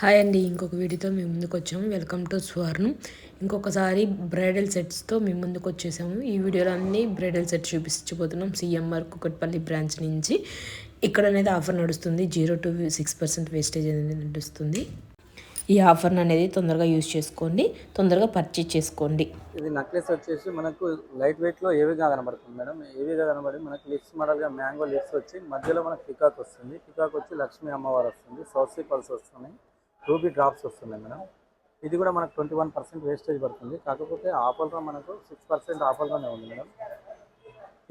Hi అండి ఇంకొక వీడియోతో మేము ముందుకు వచ్చాము. వెల్కమ్ టు స్వర్ణం ఇంకొకసారి బ్రైడల్ సెట్స్తో మేము ముందుకు వచ్చేసాము. ఈ వీడియోలో అన్ని బ్రైడల్ సెట్స్ చూపించబోతున్నాం. సిఎంఆర్ కుకట్పల్లి బ్రాంచ్ నుంచి. ఇక్కడ అనేది ఆఫర్ నడుస్తుంది. Zero to six percent wastage అనేది నడుస్తుంది. ఈ ఆఫర్ అనేది తొందరగా యూజ్ చేసుకోండి. తొందరగా పర్చేజ్ చేసుకోండి. ఇది నెక్లెస్ వచ్చేసి మనకు లైట్ వెయిట్లో ఏవిగా కనబడుతుంది మేడం? ఏవిగా కనబడి మనకి లిప్స్ మోడల్గా మ్యాంగో లిప్స్ వచ్చి మధ్యలో మనకు పికాక్ వస్తుంది. పికాక్ వచ్చి లక్ష్మీ అమ్మవారు వస్తుంది. సౌసీ పల్స్ వస్తున్నాయి రూబీ డ్రాప్స్ వస్తున్నాయి మేడం. ఇది కూడా మనకు ట్వంటీ వన్ పర్సెంట్ వేస్టేజ్ పడుతుంది. కాకపోతే ఆఫర్లో మనకు సిక్స్ పర్సెంట్ ఆఫర్లోనే ఉంది మేడం.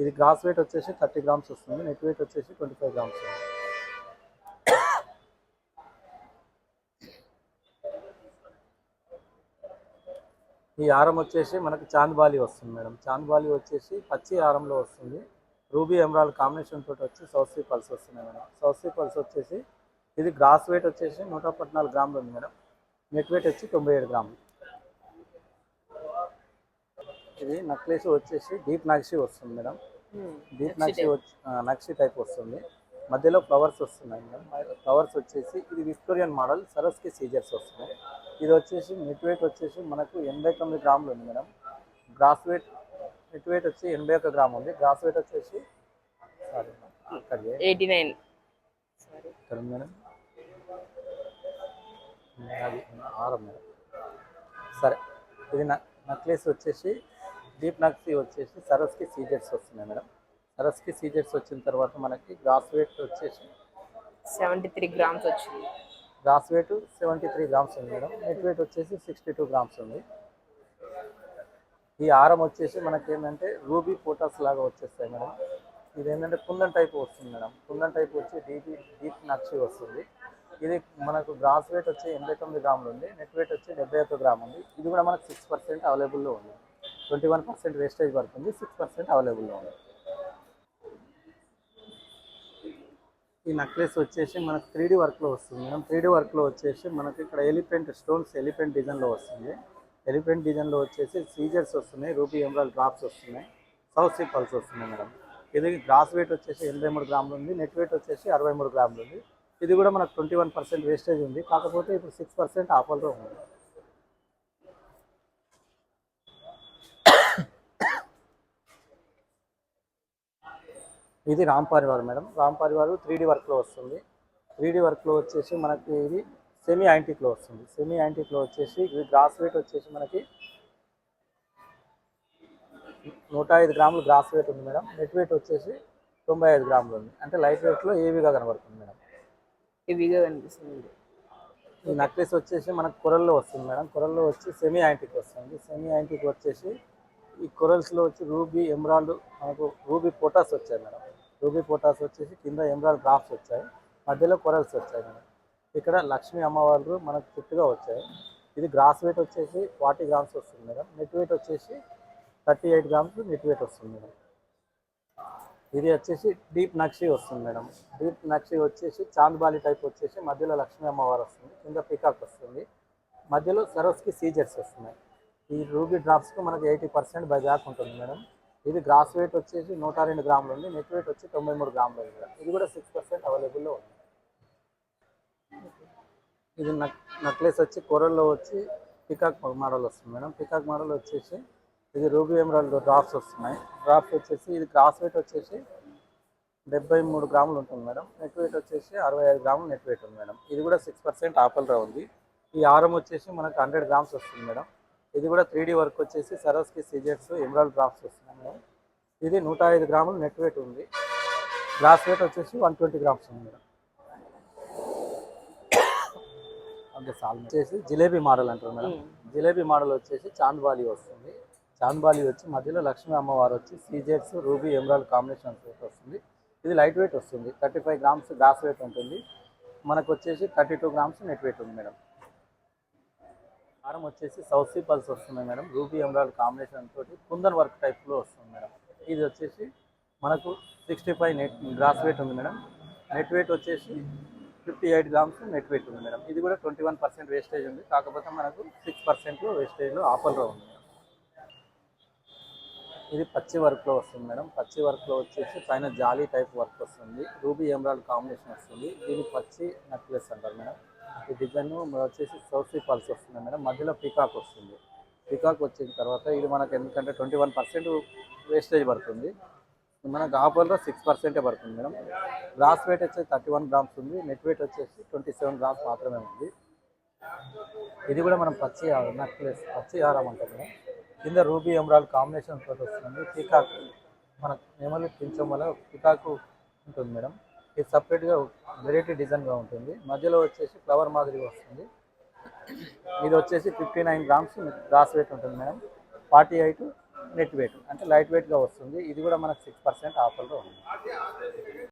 ఇది గ్రాస్ వెయిట్ వచ్చేసి థర్టీ గ్రామ్స్ వస్తుంది. నెట్ వెయిట్ వచ్చేసి ట్వంటీ ఫైవ్ గ్రామ్స్ ఈ హారం వచ్చేసి మనకు చాంద్బాలి వస్తుంది మేడం. చాంద్బాలి వచ్చేసి పచ్చి హారంలో వస్తుంది. రూబీ ఎమరాల్డ్ కాంబినేషన్ తోటి వచ్చి సౌసీ పల్స్ వస్తున్నాయి మేడం. సౌసీ పల్స్ వచ్చేసి ఇది గ్రాస్ వెయిట్ వచ్చేసి నూట పద్నాలుగు గ్రాములు ఉంది మేడం. నెట్ వెయిట్ వచ్చి తొంభై ఏడు గ్రాములు. ఇది నక్లెస్ వచ్చేసి డీప్ నక్షి వస్తుంది మేడం. డీప్ నక్షి వచ్చి ఆ, నక్షి టైప్ వస్తుంది. మధ్యలో ఫ్లవర్స్ వస్తున్నాయి మేడం. ఫ్లవర్స్ వచ్చేసి ఇది విక్టోరియన్ మోడల్ సరస్కి సీజర్స్ వస్తున్నాయి ఇది వచ్చేసి నెట్ వెయిట్ వచ్చేసి మనకు ఎనభై తొమ్మిది గ్రాములు ఉంది madam. Gross weight net weight వచ్చి ఎనభై ఒక గ్రామ్ ఉంది. గ్రాస్ వెయిట్ వచ్చేసి సారీ ఎయిటీ నైన్. ఉంది మేడం. అది ఆరం మేడం సరే ఇది నక్లెస్ వచ్చేసి డీప్ నక్సీ వచ్చేసి సరస్కి సీజెట్స్ వస్తున్నాయి మేడం. సరస్కి సీజెట్స్ వచ్చిన తర్వాత మనకి గ్రాస్ వెయిట్ వచ్చేసి సెవెంటీ త్రీ గ్రామ్స్ వచ్చింది. Gross weight seventy three grams ఉంది మేడం. నెట్ వెయిట్ వచ్చేసి సిక్స్టీ టూ గ్రామ్స్ ఉంది. ఈ హారం వచ్చేసి మనకి ఏంటంటే రూబీ ఫోటోస్ లాగా వచ్చేస్తాయి మేడం. ఇది ఏంటంటే కుందన్ టైప్ వస్తుంది మేడం. కుందన్ టైప్ వచ్చి డీపీ డీప్ నక్షి వస్తుంది. ఇది మనకు గ్రాస్ వెయిట్ వచ్చి ఎనభై తొమ్మిది గ్రాములు ఉంది నెట్ వెయిట్ వచ్చి డెబ్బై ఒక్క గ్రామ్ ఉంది. ఇది కూడా మనకు సిక్స్ పర్సెంట్ అవైలబుల్లో ఉంది. ట్వంటీ వన్ పర్సెంట్ వేస్టేజ్ పడుతుంది సిక్స్ పర్సెంట్ అవైలబుల్లో ఉంది. ఈ నెక్లెస్ వచ్చేసి మనకు త్రీ డీ వర్క్లో వస్తుంది. మేడం త్రీ డీ వర్క్లో వచ్చేసి మనకి ఇక్కడ ఎలిఫెంట్ స్టోన్స్ ఎలిఫెంట్ డిజైన్లో వస్తుంది. ఎలిఫెంట్ డిజైన్లో వచ్చేసి సీజర్స్ వస్తున్నాయి రూపీ ఎమరాల్ డ్రాప్స్ వస్తున్నాయి సౌత్ సీ పల్స్ వస్తున్నాయి మేడం. ఇది గ్రాస్ వెయిట్ వచ్చేసి ఎనభై మూడు గ్రాములు ఉంది నెట్ వెయిట్ వచ్చేసి అరవై మూడు గ్రాములు ఉంది. ఇది కూడా మనకు ట్వంటీ వన్ పర్సెంట్ వేస్టేజ్ ఉంది. కాకపోతే ఇప్పుడు సిక్స్ పర్సెంట్ ఆఫర్లో ఉంది. ఇది Ram Parivar madam. Ram Parivar three D వర్క్లో వస్తుంది. త్రీ డీ వర్క్లో వచ్చేసి మనకి ఇది సెమీ యాంటిక్లో వస్తుంది. సెమీ యాంటిక్లో వచ్చేసి ఇది గ్రాస్ వెయిట్ వచ్చేసి మనకి నూట ఐదు గ్రాములు గ్రాస్ వెయిట్ ఉంది మేడం. నెట్ వెయిట్ వచ్చేసి తొంభై ఐదు గ్రాములు ఉంది. అంటే లైట్ వెయిట్లో ఏవిగా కనబడుతుంది మేడం? హెవీగా కనిపిస్తుంది. ఈ నెక్లెస్ వచ్చేసి మనకు కొరల్లో వస్తుంది మేడం. కొరల్లో వచ్చి సెమీ యాంటిక్ వస్తుంది. సెమీ యాంటిక్ వచ్చేసి ఈ కొరల్స్లో వచ్చి రూబీ ఎమరాల్డ్ మనకు రూబీ పొటాస్ వచ్చాయి మేడం. రూబీ పొటాస్ వచ్చేసి కింద ఎమరాల్డ్ గ్రాఫ్స్ వచ్చాయి. మధ్యలో కొరల్స్ వచ్చాయి మేడం. ఇక్కడ లక్ష్మీ అమ్మవారు మనకు చుట్టుగా వచ్చాయి. ఇది గ్రాస్ వెయిట్ వచ్చేసి ఫార్టీ గ్రామ్స్ వస్తుంది మేడం. నెట్ వెయిట్ వచ్చేసి thirty eight grams net weight వస్తుంది మేడం. ఇది వచ్చేసి డీప్ నక్షి వస్తుంది మేడం. డీప్ నక్షి వచ్చేసి చాంద్బాలి టైప్ వచ్చేసి మధ్యలో లక్ష్మీ అమ్మవారు వస్తుంది కింద పికాక్ వస్తుంది. మధ్యలో సరస్కి సీజర్స్ వస్తున్నాయి. ఈ రూబీ డ్రాప్స్కి మనకి ఎయిటీ పర్సెంట్ బై బ్యాక్ ఉంటుంది మేడం. ఇది గ్రాస్ వెయిట్ వచ్చేసి నూట రెండు గ్రాములు ఉంది నెట్ వెయిట్ వచ్చి తొంభై మూడు గ్రాములు ఉంది ఇది కూడా సిక్స్ పర్సెంట్ అవైలబుల్లో ఉంది. ఇది నక్ నక్లెస్ వచ్చి కూరల్లో వచ్చి పికాక్ మోడల్ వస్తుంది మేడం. పికాక్ మోడల్ వచ్చేసి ఇది రూబీ ఎమరాల్డ్ డ్రాప్స్ వస్తున్నాయి. డ్రాప్స్ వచ్చేసి ఇది గ్రాస్ వెయిట్ వచ్చేసి డెబ్బై మూడు గ్రాములు ఉంటుంది మేడం. నెట్ వెయిట్ వచ్చేసి అరవై ఐదు గ్రాములు నెట్ వెయిట్ ఉంది మేడం. ఇది కూడా సిక్స్ పర్సెంట్ ఆఫర్లో ఉంది. ఈ హారం వచ్చేసి మనకు హండ్రెడ్ గ్రామ్స్ వస్తుంది మేడం. ఇది కూడా త్రీ డీ వర్క్ వచ్చేసి సరస్కి సీజర్స్ ఎమరాల్డ్ డ్రాప్స్ వస్తున్నాయి మేడం. ఇది నూట ఐదు గ్రాములు నెట్ వెయిట్ ఉంది. గ్రాస్ వెయిట్ వచ్చేసి వన్ ట్వంటీ గ్రామ్స్ ఉంది మేడం. ఓకే సాల్ వచ్చేసి జిలేబీ మోడల్ అంటారు మేడం. జిలేబీ మోడల్ వచ్చేసి చాంద్బాలి వస్తుంది. చాంద్బాలి వచ్చి మధ్యలో లక్ష్మీ అమ్మవారు వచ్చి సీజెట్స్ రూబీ ఎమరాల్ కాంబినేషన్ వస్తుంది. ఇది లైట్ వెయిట్ వస్తుంది. Thirty five grams gross weight ఉంటుంది. మనకు వచ్చేసి thirty two grams net weight ఉంది మేడం. హారం వచ్చేసి సౌసీ పల్స్ వస్తుంది మేడం. రూబీ ఎమరాల్ కాంబినేషన్ తోటి కుందన్ వర్క్ టైప్లో వస్తుంది మేడం. ఇది వచ్చేసి మనకు sixty five net gross weight ఉంది మేడం. నెట్ వెయిట్ వచ్చేసి fifty eight grams net weight ఉంది మేడం. ఇది కూడా ట్వంటీ వన్ పర్సెంట్ వేస్టేజ్ ఉంది. కాకపోతే మనకు సిక్స్ పర్సెంట్ వేస్టేజ్లో ఆఫర్లో ఉంది. మేడం ఇది పచ్చి వర్క్లో వస్తుంది మేడం. పచ్చి వర్క్లో వచ్చేసి పైన జాలీ టైప్ వర్క్ వస్తుంది. రూబీ ఎమరాల్డ్ కాంబినేషన్ వస్తుంది. దీని పచ్చి నెక్లెస్ అంటారు మేడం. ఈ డిజైన్ వచ్చేసి సౌసీ పల్స్ వస్తుంది మేడం. మధ్యలో పికాక్ వస్తుంది. పికాక్ వచ్చిన తర్వాత ఇది మనకు ఎందుకంటే ట్వంటీ వన్ పర్సెంట్ వేస్టేజ్ పడుతుంది. మనకు ఆఫర్లో సిక్స్ పర్సెంటే పడుతుంది మేడం. గ్రాస్ వెయిట్ వచ్చేసి థర్టీ వన్ గ్రామ్స్ ఉంది. నెట్ వెయిట్ వచ్చేసి ట్వంటీ సెవెన్ గ్రామ్స్ మాత్రమే ఉంది. ఇది కూడా మనం పచ్చి నెక్లెస్ పచ్చి హారం అంటాం మేడం. కింద రూబీ ఎమరాల్ కాంబినేషన్ తోటి వస్తుంది. పీకాక్ మన నెమలి పెంచడం వల్ల పీకాక్ ఉంటుంది మేడం. ఇది సపరేట్గా వెరైటీ డిజైన్గా ఉంటుంది. మధ్యలో వచ్చేసి ఫ్లవర్ మాదిరిగా వస్తుంది. ఇది వచ్చేసి fifty nine grams gross weight ఉంటుంది madam. Forty eight net weight అంటే లైట్ వెయిట్గా వస్తుంది. ఇది కూడా మనకు సిక్స్ పర్సెంట్ ఆఫర్లో ఉంది.